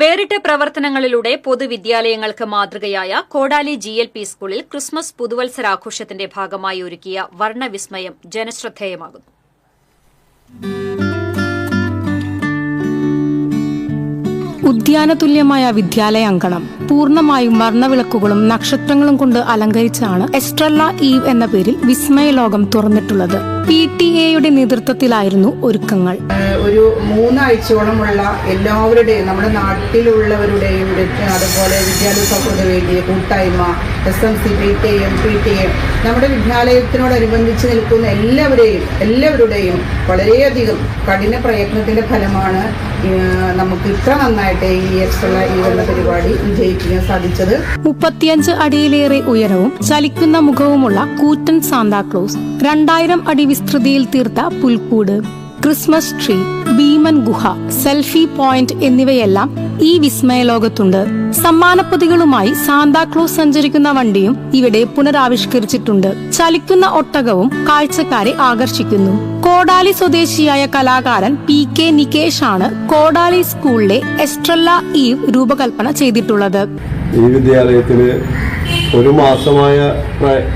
വേറിട്ട പ്രവർത്തനങ്ങളിലൂടെ പൊതുവിദ്യാലയങ്ങൾക്ക് മാതൃകയായ കോടാലി ജി എൽ പി സ്കൂളിൽ ക്രിസ്മസ് പുതുവത്സരാഘോഷത്തിന്റെ ഭാഗമായി ഒരുക്കിയ വർണവിസ്മയം ജനശ്രദ്ധേയമാകുന്നു. ഉദ്യാനതുല്യമായ വിദ്യാലയ അങ്കണം പൂർണമായും വർണവിളക്കുകളും നക്ഷത്രങ്ങളും കൊണ്ട് അലങ്കരിച്ചാണ് എസ്ട്രല്ല ഈവ് എന്ന പേരിൽ വിസ്മയ ലോകം തുറന്നിട്ടുള്ളത്. പി ടി എയുടെ നേതൃത്വത്തിലായിരുന്നു ഒരുക്കങ്ങൾ. ഒരു മൂന്നാഴ്ചയോളമുള്ള എല്ലാവരുടെയും നമ്മുടെ നാട്ടിലുള്ളവരുടെയും അതുപോലെ വിദ്യാലയ സൗഹൃദ വേദി കൂട്ടായ്മ S M C P T M P T M നമ്മുടെ വിദ്യാലയത്തിനോടനുബന്ധിച്ച് നിൽക്കുന്ന എല്ലാവരെയും എല്ലാവരുടെയും വളരെയധികം കഠിന പ്രയത്നത്തിന്റെ ഫലമാണ് നമുക്ക് ഇത്ര നന്നായിട്ട് ഈ എക്സ്ട്ര ഈ വന്ന പരിപാടി വിജയിക്കാൻ സാധിച്ചത്. മുപ്പത്തിയഞ്ച് അടിയിലേറെ ഉയരവും ചലിക്കുന്ന മുഖവുമുള്ള കൂറ്റൻ സാന്താക്ലോസ് രണ്ടായിരം അടി വിസ്തൃതിയിൽ തീർത്ത പുൽക്കൂട്. ക്രിസ്മസ് ട്രീ ഭീമൻ ഗുഹ സെൽഫി പോയിന്റ് എന്നിവയെല്ലാം ഈ വിസ്മയ ലോകത്തുണ്ട് സമ്മാനപ്പൊതികളുമായി സാന്താക്ലോസ് സഞ്ചരിക്കുന്ന വണ്ടിയും ഇവിടെ പുനരാവിഷ്കരിച്ചിട്ടുണ്ട്. ചലിക്കുന്ന ഒട്ടകവും കാഴ്ചക്കാരെ ആകർഷിക്കുന്നു. കോടാലി സ്വദേശിയായ കലാകാരൻ പി കെ നികേഷ് ആണ് കോടാലി സ്കൂളിലെ എസ്ട്രല്ല ഈവ് രൂപകൽപ്പന ചെയ്തിട്ടുള്ളത്. ഈ വിദ്യാലയത്തിന് ഒരു മാസമായ പ്ര-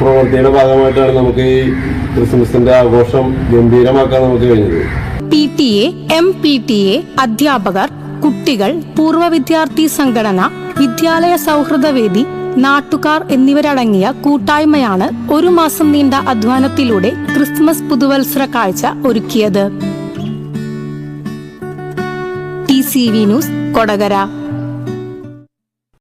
പ്രവൃത്തിയുടെ ഭാഗമായിട്ടാണ് നമുക്ക് ഈ ക്രിസ്മസിന്റെ ആഘോഷം ഗംഭീരമാക്കാൻ നമുക്ക് കഴിഞ്ഞത്. P T A M P T A അധ്യാപകർ കുട്ടികൾ പൂർവ വിദ്യാർത്ഥി സംഘടന വിദ്യാലയ സൗഹൃദവേദി നാട്ടുകാർ എന്നിവരടങ്ങിയ കൂട്ടായ്മയാണ് ഒരു മാസം നീണ്ട അധ്വാനത്തിലൂടെ ക്രിസ്മസ് പുതുവത്സര കാഴ്ച ഒരുക്കിയത്. T C V news Kodakara.